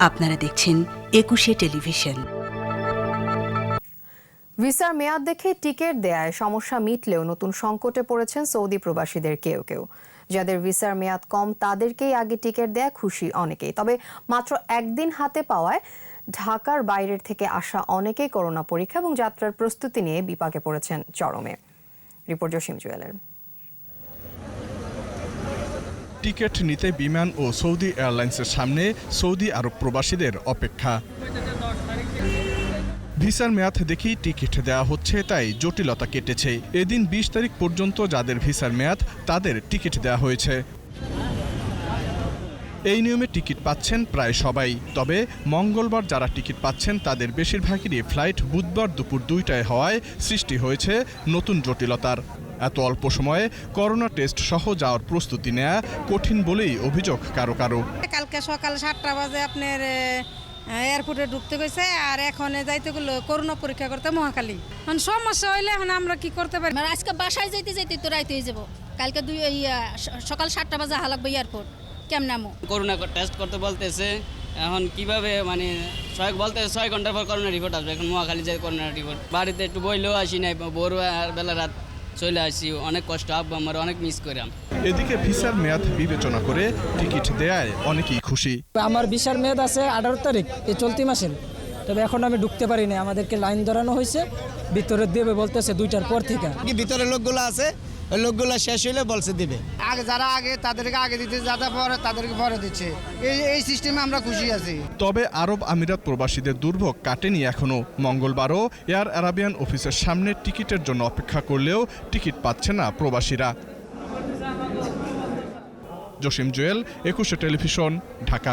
আপনারা দেখছেন একুশে টেলিভিশন। ভিসার মেয়াদ দেখে টিকিট দেয়ায় সমস্যা মিটলেও নতুন সংকটে পড়েছেন সৌদি প্রবাসীদের কেউ কেউ। যাদের ভিসার মেয়াদ কম, তাদেরকেই আগে টিকিট দেয়া খুশি অনেকেই। তবে মাত্র একদিন হাতে পাওয়ায় ঢাকার বাইরের থেকে আসা অনেকেই করোনা পরীক্ষা এবং যাত্রার প্রস্তুতি নিয়ে বিপাকে পড়েছেন চরমে। রিপোর্ট জসিম জুয়েলের। টিকিট নিতে বিমান ও সৌদি এয়ারলাইন্সের সামনে সৌদি আরব প্রবাসীদের অপেক্ষা। ভিসার মেয়াদ দেখেই টিকিট দেওয়া হচ্ছে, তাই জটিলতা কেটেছে। এদিন বিশ তারিখ পর্যন্ত যাদের ভিসার মেয়াদ, তাদের টিকিট দেওয়া হয়েছে। এই নিয়মে টিকিট পাচ্ছেন প্রায় সবাই। তবে মঙ্গলবার যারা টিকিট পাচ্ছেন, তাদের বেশিরভাগেরই ফ্লাইট বুধবার দুপুর দুইটায় হওয়ায় সৃষ্টি হয়েছে নতুন জটিলতার। এত অল্প সময়ে করোনা টেস্ট সহ যাওয়ার প্রস্তুতি নেওয়া কঠিন বলেই অভিযোগ কারও কারও। কালকে সকাল সাতটা বাজে আপনার এয়ারপোর্টে ঢুকতে গেছে আর এখন যাইতে গেলো করোনা পরীক্ষা করতে মহাকালী এখন সমস্যা হইলে এখন আমরা কি করতে পারি? মানে আজকে বাসায় যাইতে যাইতে তো রাইতে হয়ে যাব। কালকে দুই সকাল সাতটা বাজে হালাকবো এয়ারপোর্ট কেমন নামো? করোনা টেস্ট করতে বলতেছে। এখন কীভাবে মানে ছয় বলতে ছয় ঘণ্টার পর করোনা রিপোর্ট আসবে। এখন মহাখালী যায় করোনা রিপোর্ট বাড়িতে একটু বইলেও আসি নাই ভোর বেলা রাত চলে আসি অনেক কষ্ট আব্বু আমার অনেক মিস করাম এদিকে ভিসার মেয়াদ বিবেচনা করে টিকিট দেয়ায় অনেকেই খুশি। আমার ভিসার মেয়াদ আছে আঠারো তারিখ এই চলতি মাসের। তবে এখন আমি ঢুকতে পারিনি আমাদেরকে লাইন ধরানো হয়েছে ভিতরে দেবে বলতেছে দুইটার পর থেকে। কি ভিতরে লোকগুলো আছে? ওই লোকগুলো শেষ হইলে বলছে দিবে। আগে যারা আগে তাদেরকে আগে দিতে যারা পরে তাদেরকে পরে দিচ্ছে। এই এই সিস্টেমে আমরা খুশি আছি। তবে আরব আমিরাত প্রবাসীদের দুর্ভোগ কাটেনি এখনও মঙ্গলবারও এয়ার আরাবিয়ান অফিসের সামনে টিকিটের জন্য অপেক্ষা করলেও টিকিট পাচ্ছে না প্রবাসীরা। জসিম জুয়েল একুশে টেলিভিশন ঢাকা।